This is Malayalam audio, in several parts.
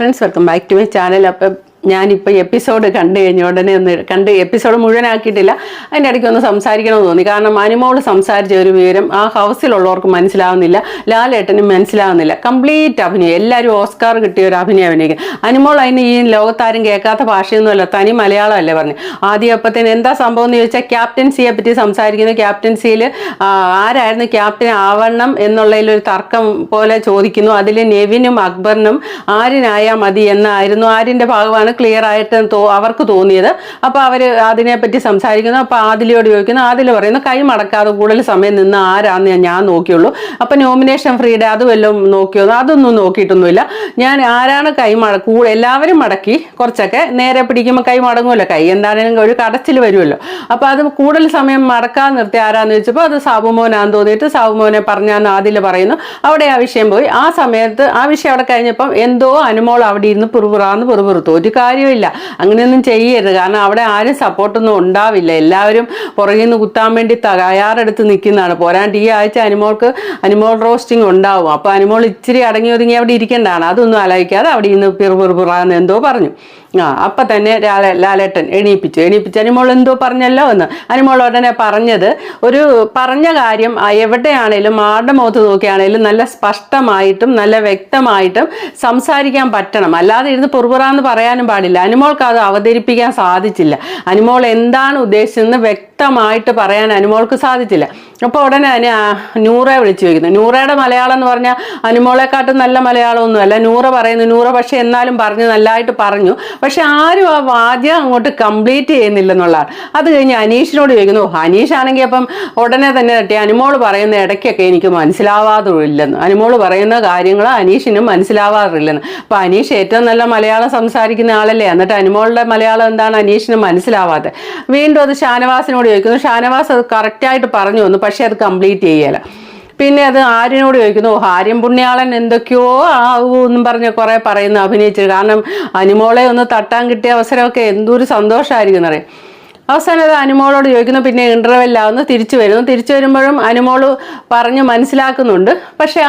Friends welcome back to my channel आप ഞാനിപ്പോൾ എപ്പിസോഡ് കണ്ടു കഴിഞ്ഞ ഉടനെ ഒന്ന് കണ്ട് എപ്പിസോഡ് മുഴുവനാക്കിയിട്ടില്ല. അതിന്റെ ഇടയ്ക്ക് ഒന്ന് സംസാരിക്കണമെന്ന് തോന്നി. കാരണം അനുമോൾ സംസാരിച്ച ഒരു വിവരം ആ ഹൗസിലുള്ളവർക്ക് മനസ്സിലാവുന്നില്ല. ലാലേട്ടനും മനസ്സിലാവുന്നില്ല. കംപ്ലീറ്റ് അഭിനയം. എല്ലാവരും ഓസ്കാർ കിട്ടിയ ഒരു അഭിനയം അഭിനയിക്കും അനുമോൾ അതിന് ഈ ലോകത്താരും കേൾക്കാത്ത ഭാഷയൊന്നുമല്ല. തനി മലയാളമല്ലേ പറഞ്ഞു. ആദ്യം അപ്പത്തേന് എന്താ സംഭവം എന്ന് ചോദിച്ചാൽ ക്യാപ്റ്റൻസിയെ പറ്റി സംസാരിക്കുന്നു. ക്യാപ്റ്റൻസിയിൽ ആരായിരുന്നു ക്യാപ്റ്റൻ ആവണം എന്നുള്ളതിലൊരു തർക്കം പോലെ ചോദിക്കുന്നു. അതിൽ നെവിനും അക്ബറിനും ആരിനായാൽ മതി എന്നായിരുന്നു ആരിന്റെ ഭാഗമാണ് ക്ലിയർ ആയിട്ട് അവർക്ക് തോന്നിയത്. അപ്പോൾ അവർ അതിനെപ്പറ്റി സംസാരിക്കുന്നു. അപ്പോൾ ആദിലയോട് ചോദിക്കുന്നു ആദില പറയുന്നു കൈ മടക്കാതെ കൂടുതൽ സമയം നിന്ന് ആരാന്ന് ഞാൻ- നോക്കിയുള്ളൂ. അപ്പോൾ നോമിനേഷൻ ഫ്രീയുടെ അത് വല്ലതും നോക്കിയോ അതൊന്നും നോക്കിയിട്ടൊന്നുമില്ല. ഞാൻ ആരാണ് കൈ മട എല്ലാവരും മടക്കി കുറച്ചൊക്കെ നേരെ പിടിക്കുമ്പോൾ കൈ മടങ്ങുമല്ലോ കൈ എന്താണെങ്കിലും ഒരു കടച്ചിൽ വരുമല്ലോ. അപ്പോൾ അത് കൂടുതൽ സമയം മടക്കാൻ നിർത്തി ആരാന്ന് ചോദിച്ചപ്പോൾ അത് സാബുമോനാന്ന് തോന്നിയിട്ട് സാബുമോനെ പറഞ്ഞാന്ന് ആദില പറയുന്നു. അവിടെ ആ വിഷയം പോയി. ആ സമയത്ത് ആ വിഷയം അവിടെ കഴിഞ്ഞപ്പം എന്തോ അനുമോൾ അവിടെ ഇരുന്ന് പുറപുറാന്ന് പുറപുറത്തു. ഒരു കാര്യമില്ല. അങ്ങനെയൊന്നും ചെയ്യരുത്. കാരണം അവിടെ ആരും സപ്പോർട്ടൊന്നും ഉണ്ടാവില്ല. എല്ലാവരും പുറകിൽ നിന്ന് കുത്താൻ വേണ്ടി തയ്യാറെടുത്ത് നിൽക്കുന്നതാണ്. പോരാണ്ട് ഈ ആഴ്ച അനിമോൾക്ക് അനിമോൾ റോസ്റ്റിംഗ് ഉണ്ടാവും. അപ്പോൾ അനിമോൾ ഇച്ചിരി അടങ്ങി ഒതുങ്ങി അവിടെ ഇരിക്കേണ്ടതാണ്. അതൊന്നും ആലോചിക്കാതെ അവിടെ ഇന്ന് പിറുപിറുപിറാന്ന് എന്തോ പറഞ്ഞു. ആ അപ്പം തന്നെ ലാല- ലാലേട്ടൻ എണീപ്പിച്ചു. എണീപ്പിച്ച് അനിമോൾ എന്തോ പറഞ്ഞല്ലോ എന്ന്. അനിമോൾ ഉടനെ പറഞ്ഞത് ഒരു പറഞ്ഞ കാര്യം എവിടെയാണേലും ആരുടെ മുഖത്ത് നോക്കിയാണേലും നല്ല സ്പഷ്ടമായിട്ടും നല്ല വ്യക്തമായിട്ടും സംസാരിക്കാൻ പറ്റണം. അല്ലാതെ ഇരുന്ന് പുറപുറാന്ന് പറയാനും പാടില്ല. അനുമോൾക്ക് അത് അവതരിപ്പിക്കാൻ സാധിച്ചില്ല. അനുമോൾ എന്താണ് ഉദ്ദേശിച്ചതെന്ന് വ്യക്തമായിട്ട് പറയാൻ അനുമോൾക്ക് സാധിച്ചില്ല. അപ്പോൾ ഉടനെ തന്നെ നൂറെ വിളിച്ചു വയ്ക്കുന്നു നൂറയുടെ മലയാളം എന്ന് പറഞ്ഞാൽ അനുമോളെക്കാട്ടും നല്ല മലയാളമൊന്നുമല്ല. നൂറ പറയുന്നു നൂറ പക്ഷെ എന്നാലും പറഞ്ഞു നല്ലതായിട്ട് പറഞ്ഞു. പക്ഷെ ആരും ആ വാദ്യം അങ്ങോട്ട് കംപ്ലീറ്റ് ചെയ്യുന്നില്ലെന്നുള്ളതാണ്. അത് കഴിഞ്ഞ് അനീഷിനോട് ചോദിക്കുന്നു "ഓ, അനീഷ് ആണെങ്കിൽ അപ്പം ഉടനെ തന്നെ തട്ടി അനുമോൾ പറയുന്ന ഇടയ്ക്കൊക്കെ എനിക്ക് മനസ്സിലാവാതില്ലെന്ന് അനുമോൾ പറയുന്ന കാര്യങ്ങൾ അനീഷിനും മനസ്സിലാവാറില്ലെന്ന്. അപ്പം അനീഷ് ഏറ്റവും നല്ല മലയാളം സംസാരിക്കുന്ന ആളല്ലേ? എന്നിട്ട് അനുമോളുടെ മലയാളം എന്താണ് അനീഷിന് മനസ്സിലാവാതെ വീണ്ടും അത് ഷാനവാസിനോട് ചോദിക്കുന്നു. ഷാനവാസ് അത് കറക്റ്റായിട്ട് പറഞ്ഞു വന്നു പക്ഷേ അത് കംപ്ലീറ്റ് ചെയ്യല. പിന്നെ അത് ആര്യനോട് ചോദിക്കുന്നു "ഓ, ആര്യൻ പുണ്യാളൻ എന്തൊക്കെയോ ആവൂ എന്നും പറഞ്ഞ് കുറേ പറയുന്നു അഭിനയിച്ചു കാരണം അനുമോളെ ഒന്ന് തട്ടാൻ കിട്ടിയ അവസരമൊക്കെ എന്തൊരു സന്തോഷമായിരിക്കും എന്നറിയാം അവസാനം അത് അനുമോളോട് ചോദിക്കുന്നു പിന്നെ ഇന്റർവെല്ലാവുന്നു തിരിച്ചു വരുന്നു തിരിച്ചു വരുമ്പോഴും അനുമോൾ പറഞ്ഞ് മനസ്സിലാക്കുന്നുണ്ട്. പക്ഷേ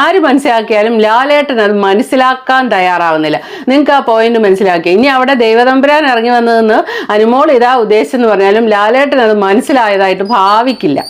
ആര് മനസ്സിലാക്കിയാലും ലാലേട്ടൻ അത് മനസ്സിലാക്കാൻ തയ്യാറാവുന്നില്ല. നിങ്ങൾക്ക് ആ പോയിന്റ് മനസ്സിലാക്കി ഇനി അവിടെ ദൈവതമ്പുരാൻ ഇറങ്ങി വന്നതെന്ന് അനുമോൾ ഇതാ ഉദ്ദേശിച്ചെന്ന് പറഞ്ഞാലും ലാലേട്ടൻ അത് മനസ്സിലായതായിട്ട് ഭാവിക്കില്ല.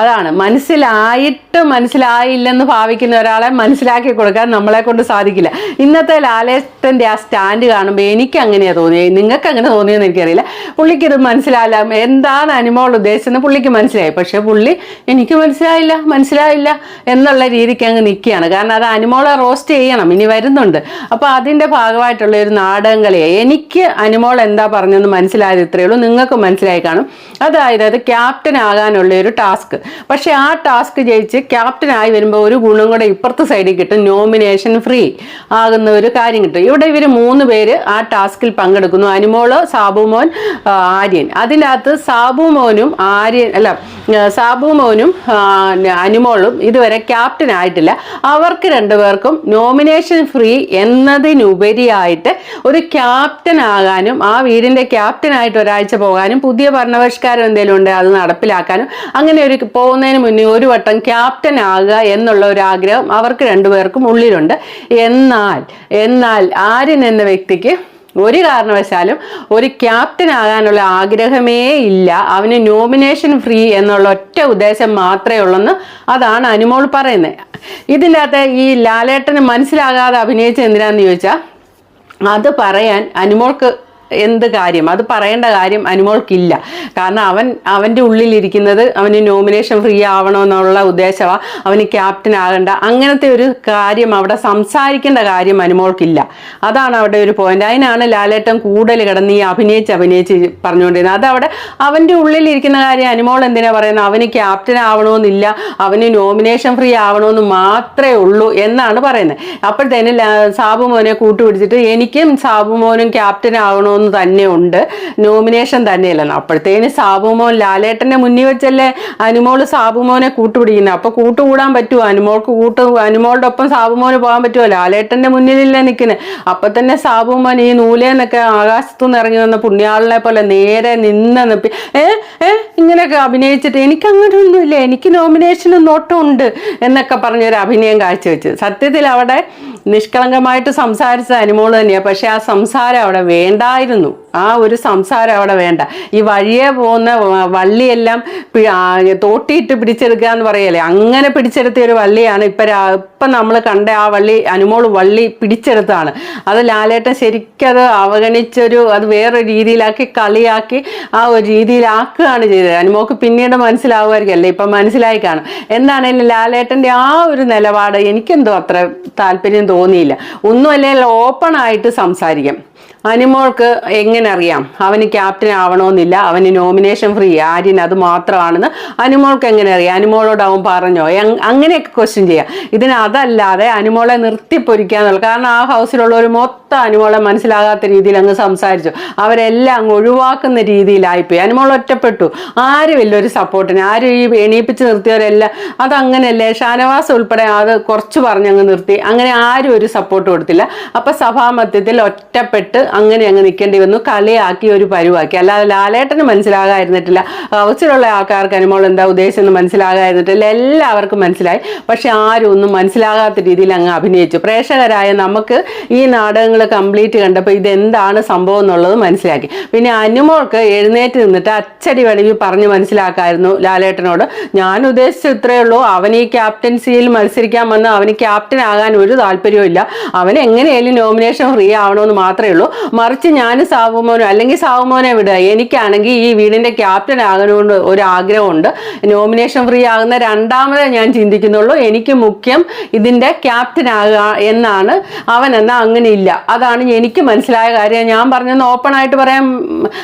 അതാണ് മനസ്സിലായിട്ട് മനസ്സിലായില്ലെന്ന് ഭാവിക്കുന്ന ഒരാളെ മനസ്സിലാക്കി കൊടുക്കാൻ നമ്മളെ കൊണ്ട് സാധിക്കില്ല. ഇന്നത്തെ ലാലേട്ടന്റെ ആ സ്റ്റാൻഡ് കാണുമ്പോൾ എനിക്ക് അങ്ങനെയാണ് തോന്നിയത്. നിങ്ങൾക്ക് അങ്ങനെ തോന്നിയെന്ന് എനിക്കറിയില്ല. പുള്ളിക്ക് ഇത് മനസ്സിലായില്ല. എന്താണ് അനുമോൾ ഉദ്ദേശിച്ചെന്ന് പുള്ളിക്ക് മനസ്സിലായി. പക്ഷേ പുള്ളി എനിക്ക് മനസ്സിലായില്ല മനസ്സിലായില്ല എന്നുള്ള രീതിക്ക് അങ്ങ് നിൽക്കുകയാണ്. കാരണം അത് അനുമോളെ റോസ്റ്റ് ചെയ്യണം. ഇനി വരുന്നുണ്ട്. അപ്പോൾ അതിന്റെ ഭാഗമായിട്ടുള്ള ഒരു നാടകം കളിയെ. എനിക്ക് അനുമോൾ എന്താ പറഞ്ഞതെന്ന് മനസ്സിലായത് ഇത്രയേ ഉള്ളൂ. നിങ്ങൾക്ക് മനസ്സിലായി കാണും. അതായത് അത് ക്യാപ്റ്റൻ ആകാനുള്ള ഒരു ടാസ്ക് പക്ഷെ ആ ടാസ്ക് ജയിച്ച് ക്യാപ്റ്റൻ ആയി വരുമ്പോൾ ഒരു ഗുണം കൂടെ ഇപ്പുറത്തെ സൈഡിൽ കിട്ടും. നോമിനേഷൻ ഫ്രീ ആകുന്ന ഒരു കാര്യം കിട്ടും. ഇവിടെ ഇവർ മൂന്ന് പേര് ആ ടാസ്കിൽ പങ്കെടുക്കുന്നു. അനുമോൾ സാബുമോൻ ആര്യൻ. അതിനകത്ത് സാബു സാബുമോനും ആര്യൻ അല്ല സാബു സാബുമോനും അനുമോളും ഇതുവരെ ക്യാപ്റ്റൻ ആയിട്ടില്ല. അവർക്ക് രണ്ടുപേർക്കും നോമിനേഷൻ ഫ്രീ എന്നതിനുപരിയായിട്ട് ഒരു ക്യാപ്റ്റൻ ആകാനും ആ വീടിന്റെ ക്യാപ്റ്റനായിട്ട് ഒരാഴ്ച പോകാനും പുതിയ ഭരണപരിഷ്കാരം എന്തെങ്കിലും ഉണ്ട് അത് നടപ്പിലാക്കാനും അങ്ങനെ ഒരു പോകുന്നതിന് മുന്നേ ഒരു വട്ടം ക്യാപ്റ്റൻ ആകുക എന്നുള്ള ഒരു ആഗ്രഹം അവർക്ക് രണ്ടുപേർക്കും ഉള്ളിലുണ്ട്. എന്നാൽ എന്നാൽ ആര്യൻ എന്ന വ്യക്തിക്ക് ഒരു കാരണവശാലും ഒരു ക്യാപ്റ്റൻ ആകാനുള്ള ആഗ്രഹമേ ഇല്ല. അവന് നോമിനേഷൻ ഫ്രീ എന്നുള്ള ഒറ്റ ഉദ്ദേശം മാത്രമേ ഉള്ളെന്ന് അതാണ് അനുമോൾ പറയുന്നത്. ഇതിന്റെ അകത്ത് ഈ ലാലേട്ടന് മനസ്സിലാകാതെ അഭിനയിച്ച എന്തിനാന്ന് ചോദിച്ചാൽ അത് പറയാൻ അനുമോൾക്ക് എന്ത് കാര്യം? അത് പറയേണ്ട കാര്യം അനുമോൾക്കില്ല. കാരണം അവൻ അവന്റെ ഉള്ളിലിരിക്കുന്നത് അവന് നോമിനേഷൻ ഫ്രീ ആവണമെന്നുള്ള ഉദ്ദേശമാണ് അവന് ക്യാപ്റ്റൻ ആകണ്ട. അങ്ങനത്തെ ഒരു കാര്യം അവിടെ സംസാരിക്കേണ്ട കാര്യം അനുമോൾക്കില്ല. അതാണ് അവിടെ ഒരു പോയിന്റ് അതിനാണ് ലാലേട്ടൻ കൂടുതൽ കിടന്ന് ഈ അഭിനയിച്ച് അഭിനയിച്ച് പറഞ്ഞുകൊണ്ടിരുന്നത്. അതവിടെ അവന്റെ ഉള്ളിലിരിക്കുന്ന കാര്യം അനുമോൾ എന്തിനാ പറയുന്നത്? അവന് ക്യാപ്റ്റൻ ആവണമെന്നില്ല. അവന് നോമിനേഷൻ ഫ്രീ ആവണമെന്ന് മാത്രമേ ഉള്ളൂ എന്നാണ് പറയുന്നത്. അപ്പോഴത്തേന് സാബു മോനെ കൂട്ടുപിടിച്ചിട്ട് എനിക്കും സാബു മോനും ക്യാപ്റ്റൻ ആവണമെന്ന് തന്നെ ഉണ്ട് നോമിനേഷൻ തന്നെയല്ലെന്ന് അപ്പോഴത്തേന് സാബുമോൻ ലാലേട്ടനെ മുന്നിൽ വെച്ചല്ലേ അനുമോൾ സാബുമോനെ കൂട്ടുപിടിക്കുന്നത് അപ്പോൾ കൂട്ടുകൂടാൻ പറ്റുമോ? അനുമോൾക്ക് കൂട്ട് അനുമോളുടെ ഒപ്പം സാബുമോന് പോകാൻ പറ്റുമോ? ലാലേട്ടന്റെ മുന്നിലല്ലേ നിൽക്കുന്നത് അപ്പം തന്നെ സാബുമോൻ ഈ നൂലേന്നൊക്കെ ആകാശത്തുനിന്ന് ഇറങ്ങി വന്ന പുണ്യാളിനെ പോലെ നേരെ നിന്ന് നിപ്പി ഏ ഏ? ഇങ്ങനെയൊക്കെ അഭിനയിച്ചിട്ട് എനിക്ക് അങ്ങനെ ഒന്നുമില്ല എനിക്ക് നോമിനേഷനും നോട്ടമുണ്ട് എന്നൊക്കെ പറഞ്ഞൊരു അഭിനയം കാഴ്ചവെച്ച്. സത്യത്തിൽ അവിടെ നിഷ്കളങ്കമായിട്ട് സംസാരിച്ച അനുമോൾ തന്നെയാണ് പക്ഷെ ആ സംസാരം അവിടെ വേണ്ടായിരുന്നു. ആ ഒരു സംസാരം അവിടെ വേണ്ട. ഈ വഴിയെ പോകുന്ന വള്ളിയെല്ലാം തോട്ടിയിട്ട് പിടിച്ചെടുക്കുക എന്ന് പറയല്ലേ? അങ്ങനെ പിടിച്ചെടുത്തിയ ഒരു വള്ളിയാണ് ഇപ്പം ഇപ്പം നമ്മൾ കണ്ട ആ വള്ളി അനുമോൾ വള്ളി പിടിച്ചെടുത്താണ് അത് ലാലേട്ടൻ ശരിക്കത് അവഗണിച്ചൊരു അത് വേറെ രീതിയിലാക്കി കളിയാക്കി ആ ഒരു രീതിയിലാക്കുകയാണ് ചെയ്തത്. അനുമോക്ക് പിന്നീട് മനസ്സിലാവുമായിരിക്കും. അല്ലേ? ഇപ്പം മനസ്സിലായി കാണും. എന്താണെങ്കിലും ലാലേട്ടന്റെ ആ ഒരു നിലപാട് എനിക്കെന്തോ അത്ര താല്പര്യം തോന്നിയില്ല. ഒന്നുമല്ലേ ഓപ്പൺ ആയിട്ട് സംസാരിക്കാം. അനിമോൾക്ക് എങ്ങനെ അറിയാം? അവന് ക്യാപ്റ്റൻ ആവണമെന്നില്ല. അവന് നോമിനേഷൻ ഫ്രീ ആര്യൻ അത് മാത്രമാണെന്ന് അനിമോൾക്ക് എങ്ങനെ അറിയാം? അനിമോളോട് അവൻ പറഞ്ഞോ അങ്ങനെയൊക്കെ ക്വസ്റ്റ്യൻ ചെയ്യാം. ഇതിന് അതല്ലാതെ അനിമോളെ നിർത്തി എന്നുള്ള കാരണം ആ ഹൗസിലുള്ളവർ മൊത്തം അനിമോളെ മനസ്സിലാകാത്ത രീതിയിൽ അങ്ങ് സംസാരിച്ചു. അവരെല്ലാം അങ്ങ് ഒഴിവാക്കുന്ന രീതിയിലായിപ്പോയി. അനിമോൾ ഒറ്റപ്പെട്ടു. ആരുമില്ല ഒരു സപ്പോർട്ടിന് ആരും ഈ എണീപ്പിച്ച് നിർത്തിയവരെല്ലാം അതങ്ങനെയല്ലേ? ഷാനവാസ് ഉൾപ്പെടെ അത് കുറച്ച് പറഞ്ഞങ്ങ് നിർത്തി. അങ്ങനെ ആരും ഒരു സപ്പോർട്ട് കൊടുത്തില്ല. അപ്പം സഭാമധ്യത്തിൽ ഒറ്റപ്പെട്ട് അങ്ങനെ അങ്ങ് നിൽക്കേണ്ടി വന്നു. കളിയാക്കി ഒരു പരുവാക്കി. അല്ലാതെ ലാലേട്ടന് മനസ്സിലാകാതിരുന്നിട്ടില്ല. ഹൗസിലുള്ള ആൾക്കാർക്ക് അനുമോൾ എന്താ ഉദ്ദേശം എന്ന് മനസ്സിലാകാതിരുന്നിട്ടില്ല. എല്ലാവർക്കും മനസ്സിലായി. പക്ഷെ ആരും ഒന്നും മനസ്സിലാകാത്ത രീതിയിൽ അങ്ങ് അഭിനയിച്ചു. പ്രേക്ഷകരായ നമുക്ക് ഈ നാടകങ്ങൾ കംപ്ലീറ്റ് കണ്ടപ്പോൾ ഇതെന്താണ് സംഭവം എന്നുള്ളത് മനസ്സിലാക്കി. പിന്നെ അനുമോൾക്ക് എഴുന്നേറ്റ് നിന്നിട്ട് അച്ചടി വേണമെങ്കിൽ പറഞ്ഞ് മനസ്സിലാക്കായിരുന്നു ലാലേട്ടനോട്. ഞാൻ ഉദ്ദേശിച്ച ഇത്രയേ ഉള്ളൂ. അവൻ ഈ ക്യാപ്റ്റൻസിയിൽ മത്സരിക്കാൻ വന്ന് അവന് ക്യാപ്റ്റൻ ആകാൻ ഒരു താല്പര്യവും ഇല്ല. അവൻ എങ്ങനെയായാലും നോമിനേഷൻ ഫ്രീ ആവണമെന്ന് മാത്രമേ ഉള്ളൂ. മറിച്ച് ഞാൻ സാവുമോനോ അല്ലെങ്കിൽ സാവുമോനെ വിടുക. എനിക്കാണെങ്കിൽ ഈ വീടിന്റെ ക്യാപ്റ്റൻ ആകണമെന്ന് ഒരു ആഗ്രഹമുണ്ട് നോമിനേഷൻ ഫ്രീ ആകുന്ന രണ്ടാമതേ ഞാൻ ചിന്തിക്കുന്നുള്ളൂ. എനിക്ക് മുഖ്യം ഇതിന്റെ ക്യാപ്റ്റൻ ആകുക എന്നാണ് അവൻ എന്നാൽ അങ്ങനെ ഇല്ല. അതാണ് എനിക്ക് മനസ്സിലായ കാര്യം. ഞാൻ പറഞ്ഞെന്ന് ഓപ്പൺ ആയിട്ട് പറയാം.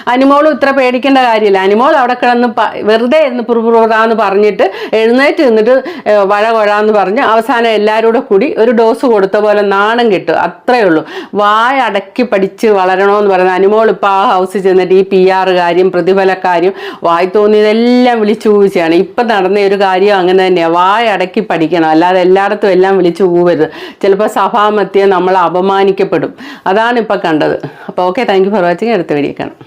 അനുമോളും ഇത്ര പേടിക്കേണ്ട കാര്യമില്ല. അനുമോൾ അവിടെ കിടന്ന് വെറുതെ എന്ന് പുറപ്പെടാന്ന് പറഞ്ഞിട്ട് എഴുന്നേറ്റ് നിന്നിട്ട് വഴ കൊഴാന്ന് പറഞ്ഞ് അവസാനം എല്ലാവരും കൂടി ഒരു ഡോസ് കൊടുത്ത പോലെ നാണം കിട്ടും അത്രയേ ഉള്ളൂ. വായ അടക്കി പഠിച്ച് വളരണമെന്ന് പറയുന്നത്. അനുമോൾ ഇപ്പോൾ ആ ഹൗസിൽ ചെന്നിട്ട് ഈ പി ആർ കാര്യം പ്രതിഫലക്കാര്യം വായി തോന്നിയതെല്ലാം വിളിച്ചു കൂവിച്ചാണ് ഇപ്പം നടന്ന ഒരു കാര്യം അങ്ങനെ തന്നെയാണ് വായ അടക്കി പഠിക്കണം. അല്ലാതെ എല്ലായിടത്തും എല്ലാം വിളിച്ചു കൂവരുത് ചിലപ്പോൾ സഭാമത്യം നമ്മൾ അപമാനിക്കപ്പെടും. അതാണ് ഇപ്പം കണ്ടത്. അപ്പോൾ okay thank you for watching അടുത്ത വീഡിയോ കാണാം.